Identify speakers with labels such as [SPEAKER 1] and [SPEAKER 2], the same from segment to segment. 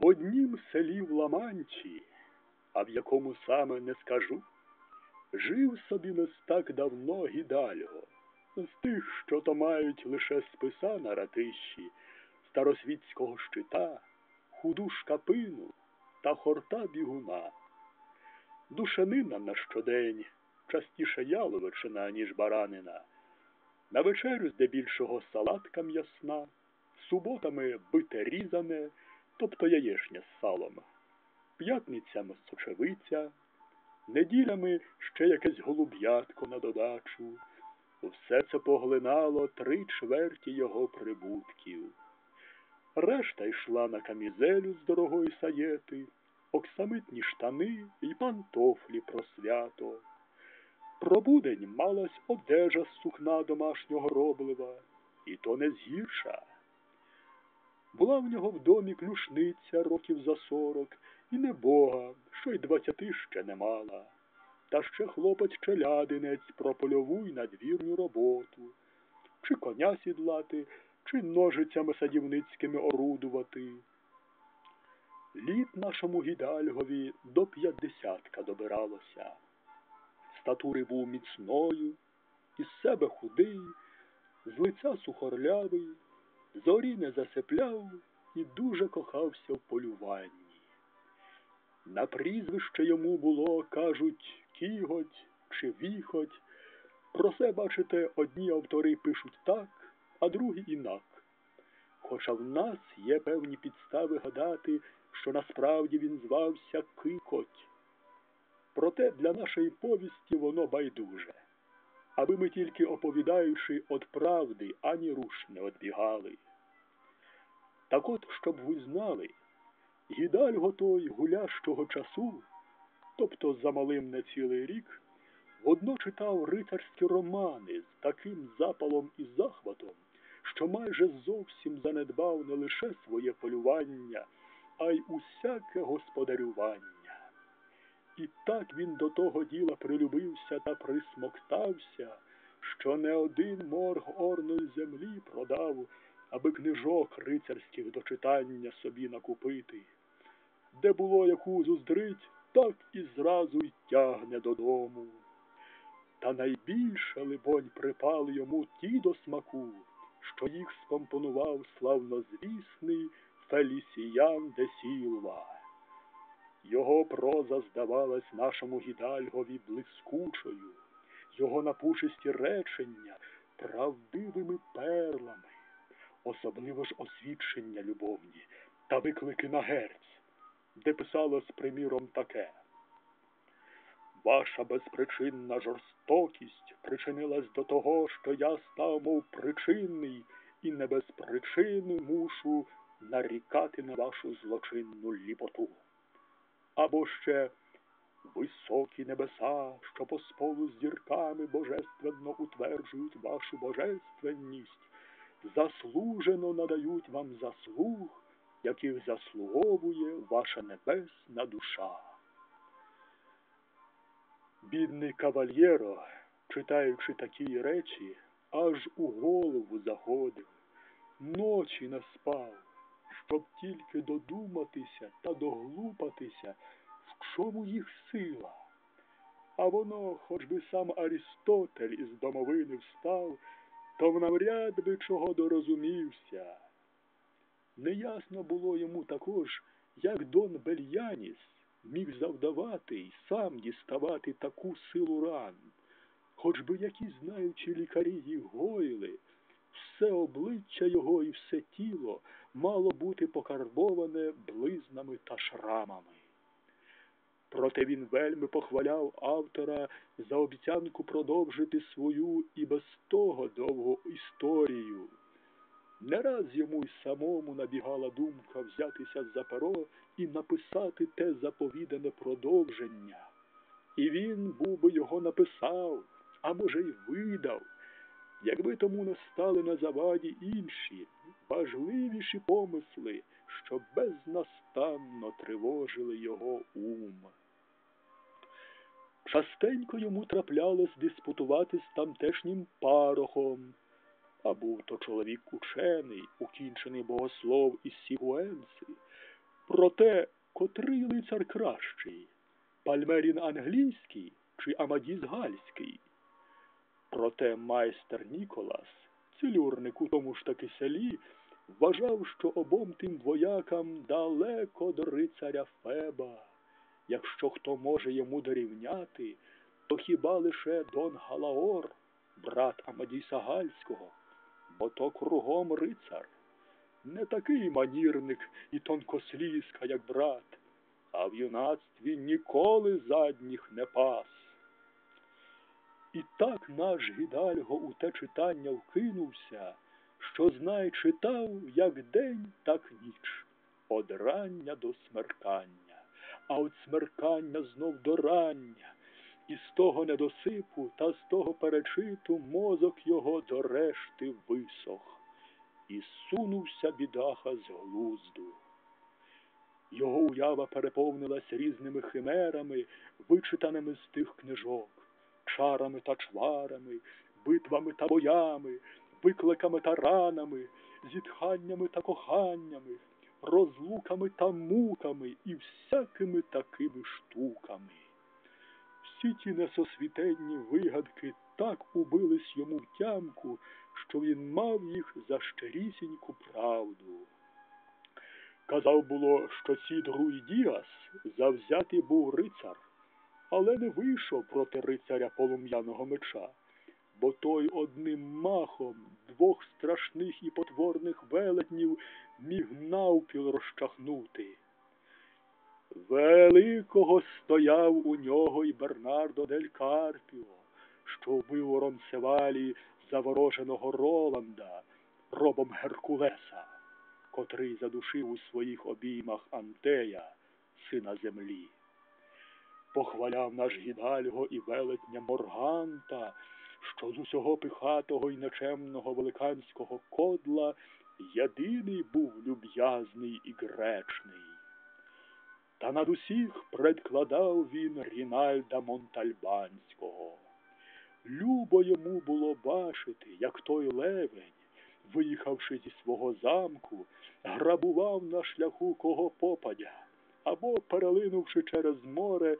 [SPEAKER 1] В однім селі в Ламанчі, а в якому саме не скажу, жив собі не так давно гідальго, з тих, що то мають лише списа на ратищі, старосвітського щита, худу шкапину та хорта бігуна. Душанина на щодень, частіше яловичина, ніж баранина. На вечерю здебільшого салатка м'ясна, суботами бите різане, тобто яєшня з салом, п'ятницями сочевиця, неділями ще якесь голуб'ятко на додачу. Все це поглинало три чверті його прибутків. Решта йшла на камізелю з дорогої саєти, оксамитні штани і пантофлі про свято. Про будень малась одежа з сукна домашнього роблива, і то не згірша. Була в нього в домі клюшниця років за сорок, і небога, що й двадцяти ще не мала, та ще хлопець челядинець про польову й надвірню роботу, чи коня сідлати, чи ножицями садівницькими орудувати. Літ нашому гідальгові до п'ятдесятка добиралося. Статури був міцною, із себе худий, з лиця сухорлявий, зорі не засипляв і дуже кохався в полюванні. На прізвище йому було, кажуть, кіготь чи віхоть. Про це, бачите, одні автори пишуть так, а другі інак. Хоча в нас є певні підстави гадати, що насправді він звався Кикоть. Проте для нашої повісті воно байдуже, аби ми тільки оповідаючи от правди, ані руш не одбігали. Так от, щоб ви знали, гідальго той гулящого часу, тобто за малим не цілий рік, водно читав рицарські романи з таким запалом і захватом, що майже зовсім занедбав не лише своє полювання, а й усяке господарювання. І так він до того діла прилюбився та присмоктався, що не один морг орної землі продав, аби книжок рицарських до читання собі накупити. Де було яку зуздрить, так і зразу й тягне додому. Та найбільше, либонь, припали йому ті до смаку, що їх скомпонував славнозвісний Фелісіян де Сілва. Його проза здавалась нашому гідальгові блискучою, його напушисті речення правдивими перлами, особливо ж освідчення любовні та виклики на герць, де писалось, приміром, таке. Ваша безпричинна жорстокість причинилась до того, що я став, мов причинний, і не без причини мушу нарікати на вашу злочинну ліпоту або ще високі небеса, що по сполу з зірками божественно утверджують вашу божественність, заслужено надають вам заслуг, яких заслуговує ваша небесна душа. Бідний кавальєро, читаючи такі речі, аж у голову заходив, ночі не спав щоб тільки додуматися та доглупатися, в чому їх сила. А воно, хоч би сам Арістотель із домовини встав, то навряд би чого дорозумівся. Неясно було йому також, як Дон Бельяніс міг завдавати й сам діставати таку силу ран, хоч би які знаючі лікарі їх гоїли, все обличчя його і все тіло мало бути покарбоване близнами та шрамами. Проте він вельми похваляв автора за обіцянку продовжити свою і без того довгу історію. Не раз йому й самому набігала думка взятися за перо і написати те заповідане продовження. І він був би його написав, а може, й видав якби тому не стали на заваді інші, важливіші помисли, що безнастанно тривожили його ум. Частенько йому траплялось диспутувати з тамтешнім парохом, а був то чоловік учений, укінчений богослов із Сігуенси, про те, котрий лицар кращий Пальмерін англійський чи Амадіс Гальський. Проте майстер Ніколас, цілюрник у тому ж таки селі, вважав, що обом тим воякам далеко до рицаря Феба. Якщо хто може йому дорівняти, то хіба лише Дон Галаор, брат Амадіса Гальського, бо то кругом рицар, не такий манірник і тонкослізка, як брат, а в юнацтві ніколи задніх не пас. І так наш гідальго у те читання вкинувся, що знай читав як день, так ніч, од рання до смеркання, а от смеркання знов до рання, і з того недосипу та з того перечиту мозок його до решти висох, і сунувся бідаха з глузду. Його уява переповнилась різними химерами, вичитаними з тих книжок, чарами та чварами, битвами та боями, викликами та ранами, зітханнями та коханнями, розлуками та муками і всякими такими штуками. Всі ті несосвітенні вигадки так убились йому в тямку, що він мав їх за щирісіньку правду. Казав було, що Сідруй Діас завзятий був рицар, але не вийшов проти рицаря полум'яного меча, бо той одним махом двох страшних і потворних велетнів міг навпіл розчахнути. Великого стояв у нього і Бернардо дель Карпіо, що вбив у Ронсевалі завороженого Роланда, робом Геркулеса котрий задушив у своїх обіймах Антея, сина землі. Похваляв наш гідальго і велетня Морганта, що з усього пихатого і нечемного великанського кодла єдиний був люб'язний і гречний. Та над усіх предкладав він Рінальда Монтальбанського. Любо йому було бачити, як той левень, виїхавши зі свого замку, грабував на шляху кого попадя, або, перелинувши через море,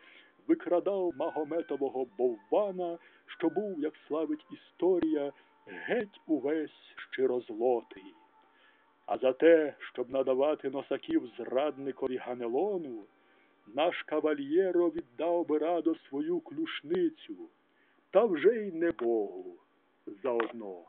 [SPEAKER 1] викрадав магометового боввана, що був, як славить історія, геть увесь щирозлотий. А за те, щоб надавати носаків зрадникові Ганелону, наш кавальєро віддав би радо свою клюшницю, та вже й не Богу заодно.